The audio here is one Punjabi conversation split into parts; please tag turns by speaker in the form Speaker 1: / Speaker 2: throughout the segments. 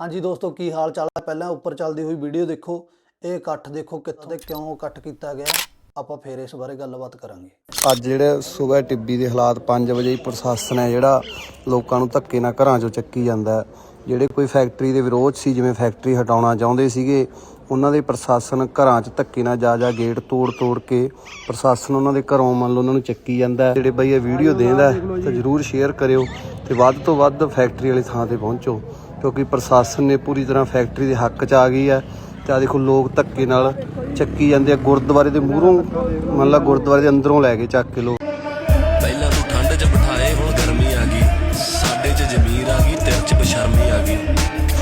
Speaker 1: ਹਾਂਜੀ ਦੋਸਤੋ, ਕੀ ਹਾਲ ਚਾਲ ਹੈ ਪਹਿਲਾਂ ਉੱਪਰ ਚੱਲਦੀ ਹੋਈ ਵੀਡੀਓ ਦੇਖੋ। ਇਹ ਇਕੱਠ ਦੇਖੋ ਕਿੱਥੇ ਤੇ ਕਿਉਂ ਇਕੱਠ ਕੀਤਾ ਗਿਆ ਆਪਾਂ ਫੇਰ ਇਸ ਬਾਰੇ ਗੱਲਬਾਤ ਕਰਾਂਗੇ।
Speaker 2: ਅੱਜ ਜਿਹੜੇ ਸਵੇਰ ਟਿੱਬੀ ਦੇ ਹਾਲਾਤ 5 ਵਜੇ ਹੀ ਪ੍ਰਸ਼ਾਸਨ ਹੈ, ਜਿਹੜਾ ਲੋਕਾਂ ਨੂੰ ਧੱਕੇ ਨਾਲ ਘਰਾਂ ਚੋਂ ਚੱਕੀ ਜਾਂਦਾ ਜਿਹੜੇ ਕੋਈ ਫੈਕਟਰੀ ਦੇ ਵਿਰੋਧ ਸੀ, ਜਿਵੇਂ ਫੈਕਟਰੀ ਹਟਾਉਣਾ ਚਾਹੁੰਦੇ ਸੀਗੇ, ਉਹਨਾਂ ਦੇ ਪ੍ਰਸ਼ਾਸਨ ਘਰਾਂ 'ਚ ਧੱਕੇ ਨਾਲ ਜਾ ਜਾ ਗੇਟ ਤੋੜ ਤੋੜ ਕੇ ਪ੍ਰਸ਼ਾਸਨ ਉਹਨਾਂ ਦੇ ਘਰੋਂ ਮੰਨ ਲਓ ਉਹਨਾਂ ਨੂੰ ਚੱਕੀ ਜਾਂਦਾ ਜਿਹੜੇ ਬਈ ਇਹ ਵੀਡੀਓ ਦੇਂਦਾ ਤਾਂ ਜਰੂਰ ਸ਼ੇਅਰ ਕਰਿਓ ਤੇ ਵੱਧ ਤੋਂ ਵੱਧ ਫੈਕਟਰੀ ਵਾਲੀ ਥਾਂ ਤੇ ਪਹੁੰਚੋ। ਕਿਉਂਕਿ ਪ੍ਰਸ਼ਾਸਨ ਨੇ ਪੂਰੀ ਤਰ੍ਹਾਂ ਫੈਕਟਰੀ ਦੇ ਹੱਕ 'ਚ ਆ ਗਈ ਹੈ ਤੇ ਆ ਦੇਖੋ ਲੋਕ ਧੱਕੇ ਨਾਲ ਚੱਕੀ ਜਾਂਦੇ ਆ ਗੁਰਦੁਆਰੇ ਦੇ ਮੂਹਰੋਂ ਮੰਨ ਲਾ ਗੁਰਦੁਆਰੇ ਦੇ ਅੰਦਰੋਂ ਲੈ ਕੇ ਚੱਕ ਕੇ ਲੋਕ।
Speaker 3: ਪਹਿਲਾਂ ਤੂੰ ਠੰਡ 'ਚ ਬਿਠਾਏ ਹੁਣ ਗਰਮੀ ਆ ਗਈ। ਸਾਡੇ 'ਚ ਜ਼ਮੀਰ ਆ ਗਈ ਤੇਰੇ 'ਚ ਬਸ਼ਰਮੀ ਆ ਗਈ।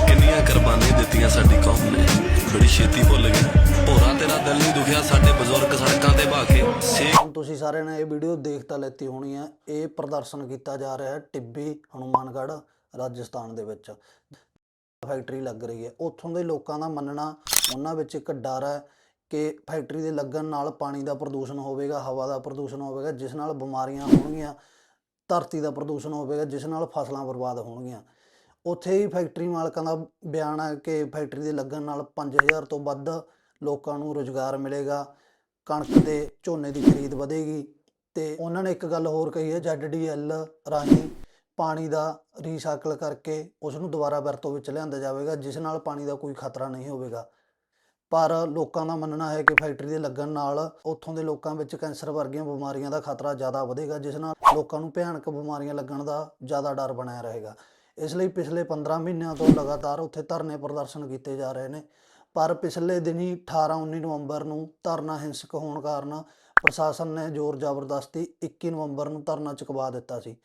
Speaker 3: ਕਿੰਨੀਆਂ ਕੁਰਬਾਨੀਆਂ ਦਿੱਤੀਆਂ ਸਾਡੀ ਕੌਮ ਨੇ। ਬੜੀ ਛੇਤੀ ਭੁੱਲ ਗਏ। ਭੋਰਾ ਤੇਰਾ ਦਿਲ ਨਹੀਂ ਦੁਖਿਆ ਸਾਡੇ ਬਜ਼ੁਰਗ ਸੜਕਾਂ ਤੇ ਭਾਕੇ ਸੇ
Speaker 1: ਹੁਣ ਤੁਸੀਂ ਸਾਰਿਆਂ ਨੇ ਇਹ ਵੀਡੀਓ ਦੇਖ ਤਾਂ ਲੈਤੀ ਹੋਣੀ ਹੈ। ਇਹ ਪ੍ਰਦਰਸ਼ਨ ਕੀਤਾ ਜਾ ਰਿਹਾ ਹੈ ਟਿੱਬੀ ਹਨੂਮਾਨਗੜ੍ਹ। ਰਾਜਸਥਾਨ ਦੇ ਵਿੱਚ। ਫੈਕਟਰੀ ਲੱਗ ਰਹੀ ਹੈ। ਉੱਥੋਂ ਦੇ ਲੋਕਾਂ ਦਾ ਮੰਨਣਾ ਉਹਨਾਂ ਵਿੱਚ ਇੱਕ ਡਰ ਹੈ ਕਿ ਫੈਕਟਰੀ ਦੇ ਲੱਗਣ ਨਾਲ ਪਾਣੀ ਦਾ ਪ੍ਰਦੂਸ਼ਣ ਹੋਵੇਗਾ, ਹਵਾ ਦਾ ਪ੍ਰਦੂਸ਼ਣ ਹੋਵੇਗਾ, ਜਿਸ ਨਾਲ ਬਿਮਾਰੀਆਂ ਹੋਣਗੀਆਂ, ਧਰਤੀ ਦਾ ਪ੍ਰਦੂਸ਼ਣ ਹੋਵੇਗਾ, ਜਿਸ ਨਾਲ ਫਸਲਾਂ ਬਰਬਾਦ ਹੋਣਗੀਆਂ। ਉੱਥੇ ਹੀ ਫੈਕਟਰੀ ਮਾਲਕਾਂ ਦਾ ਬਿਆਨ ਹੈ ਕਿ ਫੈਕਟਰੀ ਦੇ ਲੱਗਣ ਨਾਲ 5000 ਤੋਂ ਵੱਧ ਲੋਕਾਂ ਨੂੰ ਰੋਜ਼ਗਾਰ ਮਿਲੇਗਾ, ਕਣਕ ਦੇ ਝੋਨੇ ਦੀ ਖਰੀਦ ਵਧੇਗੀ। ਤੇ ਉਹਨਾਂ ਨੇ ਇੱਕ ਗੱਲ ਹੋਰ ਕਹੀ ਹੈ ZDL ਰਾਹੀਂ ਪਾਣੀ ਦਾ ਰੀਸਾਈਕਲ ਕਰਕੇ ਉਸ ਨੂੰ ਦੁਬਾਰਾ ਵਰਤੋਂ ਵਿੱਚ ਲਿਆਂਦਾ ਜਾਵੇਗਾ, ਜਿਸ ਨਾਲ ਪਾਣੀ ਦਾ ਕੋਈ ਖਤਰਾ ਨਹੀਂ ਹੋਵੇਗਾ। ਪਰ ਲੋਕਾਂ ਦਾ ਮੰਨਣਾ ਹੈ ਕਿ ਫੈਕਟਰੀ ਦੇ ਲੱਗਣ ਨਾਲ ਉੱਥੋਂ ਦੇ ਲੋਕਾਂ ਵਿੱਚ ਕੈਂਸਰ ਵਰਗੀਆਂ ਬਿਮਾਰੀਆਂ ਦਾ ਖਤਰਾ ਜ਼ਿਆਦਾ ਵਧੇਗਾ, ਜਿਸ ਨਾਲ ਲੋਕਾਂ ਨੂੰ ਭਿਆਨਕ ਬਿਮਾਰੀਆਂ ਲੱਗਣ ਦਾ ਜ਼ਿਆਦਾ ਡਰ ਬਣਿਆ ਰਹੇਗਾ। ਇਸ ਲਈ ਪਿਛਲੇ 15 ਮਹੀਨਿਆਂ ਤੋਂ ਲਗਾਤਾਰ ਉੱਥੇ ਧਰਨੇ ਪ੍ਰਦਰਸ਼ਨ ਕੀਤੇ ਜਾ ਰਹੇ ਨੇ। ਪਰ ਪਿਛਲੇ ਦਿਨੀ 18-19 ਨਵੰਬਰ ਨੂੰ ਧਰਨਾ ਹਿੰਸਕ ਹੋਣ ਕਾਰਨ ਪ੍ਰਸ਼ਾਸਨ ਨੇ ਜ਼ੋਰ ਜ਼ਬਰਦਸਤੀ 21 ਨਵੰਬਰ ਨੂੰ ਧਰਨਾ ਚੁਕਵਾ ਦਿੱਤਾ ਸੀ।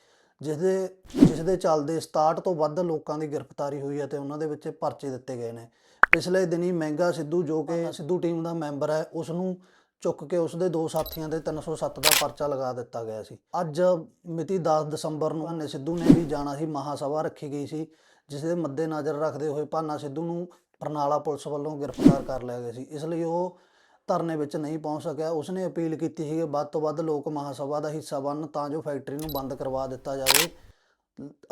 Speaker 1: ਜਿਸ ਦੇ ਜਿਸ ਦੇ ਚੱਲਦੇ 67 ਤੋਂ ਵੱਧ ਲੋਕਾਂ ਦੀ ਗ੍ਰਿਫਤਾਰੀ ਹੋਈ ਹੈ ਤੇ ਉਹਨਾਂ ਦੇ ਵਿੱਚ ਪਰਚੇ ਦਿੱਤੇ ਗਏ ਨੇ। ਪਿਛਲੇ ਦਿਨੀ ਮਹਿੰਗਾ ਸਿੱਧੂ ਜੋ ਕਿ ਸਿੱਧੂ ਟੀਮ ਦਾ ਮੈਂਬਰ ਹੈ ਉਸ ਨੂੰ ਚੁੱਕ ਕੇ ਉਸ ਦੇ ਦੋ ਸਾਥੀਆਂ ਦੇ 307 ਦਾ ਪਰਚਾ ਲਗਾ ਦਿੱਤਾ ਗਿਆ ਸੀ। ਅੱਜ ਮਿਤੀ 10 ਦਸੰਬਰ ਨੂੰ ਭਾਨੇ ਸਿੱਧੂ ਨੇ ਵੀ ਜਾਣਾ ਸੀ ਮਹਾ ਸਭਾ ਰੱਖੀ ਗਈ ਸੀ ਜਿਸ ਦੇ ਮੱਦੇ ਨਜ਼ਰ ਰੱਖਦੇ ਹੋਏ ਭਾਨਾ ਸਿੱਧੂ ਨੂੰ ਬਰਨਾਲਾ ਪੁਲਿਸ ਵੱਲੋਂ ਗ੍ਰਿਫਤਾਰ ਕਰ ਲਿਆ ਗਿਆ ਸੀ। ਇਸ ਲਈ ਉਹ ਧਰਨੇ ਵਿੱਚ ਨਹੀਂ ਪਹੁੰਚ ਸਕਿਆ। ਉਸਨੇ ਅਪੀਲ ਕੀਤੀ ਸੀ ਕਿ ਵੱਧ ਤੋਂ ਵੱਧ ਲੋਕ ਮਹਾ ਸਭਾ ਦਾ ਹਿੱਸਾ ਬਣਨ ਤਾਂ ਜੋ ਫੈਕਟਰੀ ਨੂੰ ਬੰਦ ਕਰਵਾ ਦਿੱਤਾ ਜਾਵੇ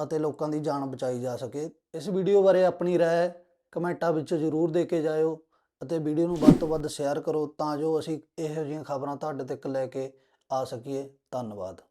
Speaker 1: ਅਤੇ ਲੋਕਾਂ ਦੀ ਜਾਨ ਬਚਾਈ ਜਾ ਸਕੇ। ਇਸ ਵੀਡੀਓ ਬਾਰੇ ਆਪਣੀ ਰਾਏ ਕਮੈਂਟਾਂ ਵਿੱਚ ਜ਼ਰੂਰ ਦੇ ਕੇ ਜਾਇਓ ਅਤੇ ਵੀਡੀਓ ਨੂੰ ਵੱਧ ਤੋਂ ਵੱਧ ਸ਼ੇਅਰ ਕਰੋ ਤਾਂ ਜੋ ਅਸੀਂ ਇਹੋ ਜਿਹੀਆਂ ਖਬਰਾਂ ਤੁਹਾਡੇ ਤੱਕ ਲੈ ਕੇ ਆ ਸਕੀਏ। ਧੰਨਵਾਦ।